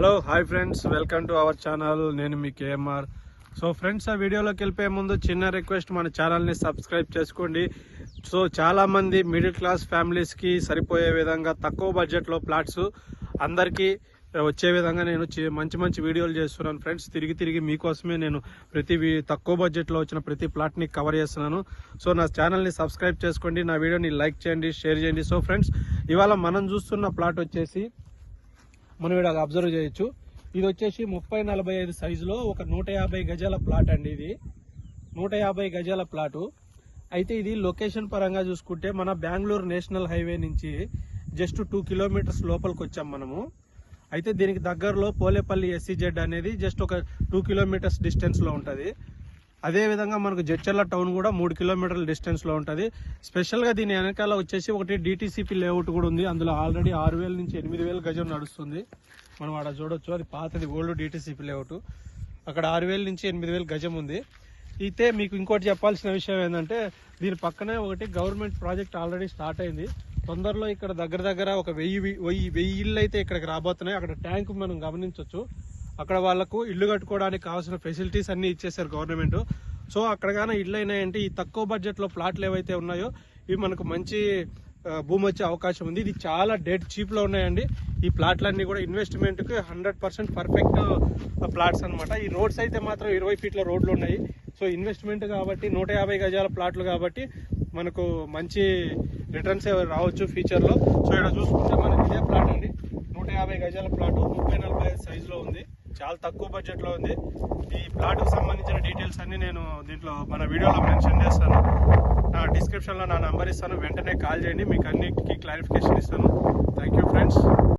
Hello hi friends welcome to our channel నేను మీ KMR so friends ఆ వీడియోలోకి వెళ్ళిపోయే ముందు చిన్న రిక్వెస్ట్ మన ఛానల్ని సబ్స్క్రైబ్ చేసుకోండి. సో చాలామంది మిడిల్ క్లాస్ ఫ్యామిలీస్కి సరిపోయే విధంగా తక్కువ బడ్జెట్లో ప్లాట్స్ అందరికీ వచ్చే విధంగా నేను మంచి మంచి వీడియోలు చేస్తున్నాను ఫ్రెండ్స్ తిరిగి తిరిగి మీకోసమే నేను ప్రతి తక్కువ బడ్జెట్లో వచ్చిన ప్రతి ప్లాట్ని కవర్ చేస్తున్నాను. సో నా ఛానల్ని సబ్స్క్రైబ్ చేసుకోండి. నా వీడియోని లైక్ చేయండి షేర్ చేయండి. సో ఫ్రెండ్స్ ఇవాళ మనం చూస్తున్న ప్లాట్ వచ్చేసి మనం ఇక్కడ అబ్జర్వ్ చేయొచ్చు. ఇది వచ్చేసి ముప్పై నలభై ఐదు సైజులో ఒక నూట యాభై గజాల ప్లాట్ అండి ఇది. నూట యాభై గజాల ప్లాటు అయితే ఇది లొకేషన్ పరంగా చూసుకుంటే మన బెంగళూరు నేషనల్ హైవే నుంచి జస్ట్ టూ కిలోమీటర్స్ లోపలికి వచ్చాం మనము. అయితే దీనికి దగ్గరలో పోలేపల్లి ఎస్సీజెడ్ అనేది జస్ట్ ఒక టూ కిలోమీటర్స్ డిస్టెన్స్లో ఉంటుంది. అదే విధంగా మనకు జడ్చర్ల టౌన్ కూడా మూడు కిలోమీటర్ల డిస్టెన్స్లో ఉంటుంది. స్పెషల్గా దీని వెనకాల వచ్చేసి ఒకటి డిటిసిపి లేఅవుట్ కూడా ఉంది. అందులో ఆల్రెడీ ఆరు వేల నుంచి ఎనిమిది వేల గజం నడుస్తుంది. మనం అక్కడ చూడొచ్చు. అది పాతది ఓల్డ్ డిటిసిపి లేఅవుట్ అక్కడ ఆరు వేల నుంచి ఎనిమిది వేల గజం ఉంది. అయితే మీకు ఇంకోటి చెప్పాల్సిన విషయం ఏంటంటే దీని పక్కనే ఒకటి గవర్నమెంట్ ప్రాజెక్ట్ ఆల్రెడీ స్టార్ట్ అయింది. తొందరలో ఇక్కడ దగ్గర దగ్గర ఒక వెయ్యి వెయ్యి వెయ్యి ఇళ్ళు అయితే ఇక్కడికి రాబోతున్నాయి. అక్కడ ట్యాంక్ మనం గమనించవచ్చు అక్కడ వాళ్ళకు ఇల్లు కట్టుకోవడానికి కావాల్సిన ఫెసిలిటీస్ అన్ని ఇచ్చేసారు గవర్నమెంట్ సో అక్కడ కానీ ఇల్లు అయినాయంటే ఈ తక్కువ బడ్జెట్లో ప్లాట్లు ఏవైతే ఉన్నాయో ఇవి మనకు మంచి భూమి వచ్చే అవకాశం ఉంది. ఇది చాలా డెడ్ చీప్లో ఉన్నాయండి. ఈ ప్లాట్లన్నీ కూడా ఇన్వెస్ట్మెంట్కి హండ్రెడ్ పర్సెంట్ పర్ఫెక్ట్ ప్లాట్స్ అన్నమాట. ఈ రోడ్స్ అయితే మాత్రం ఇరవై ఫీట్ల రోడ్లు ఉన్నాయి. సో ఇన్వెస్ట్మెంట్ కాబట్టి నూట యాభై గజాల ప్లాట్లు కాబట్టి మనకు మంచి రిటర్న్స్ రావచ్చు ఫ్యూచర్లో సో ఇక్కడ చూసుకుంటే మనకి ఇదే ప్లాట్ అండి. నూట యాభై గజాల ప్లాట్ ముప్పై నలభై సైజులో ఉంది. చాలా తక్కువ బడ్జెట్లో ఉంది. ఈ ప్లాట్కు సంబంధించిన డీటెయిల్స్ అన్నీ నేను దీంట్లో మన వీడియోలో మెన్షన్ చేస్తాను. నా డిస్క్రిప్షన్లో నా నంబర్ ఇస్తాను. వెంటనే కాల్ చేయండి. మీకు అన్నిటికీ క్లారిఫికేషన్ ఇస్తాను. Thank you friends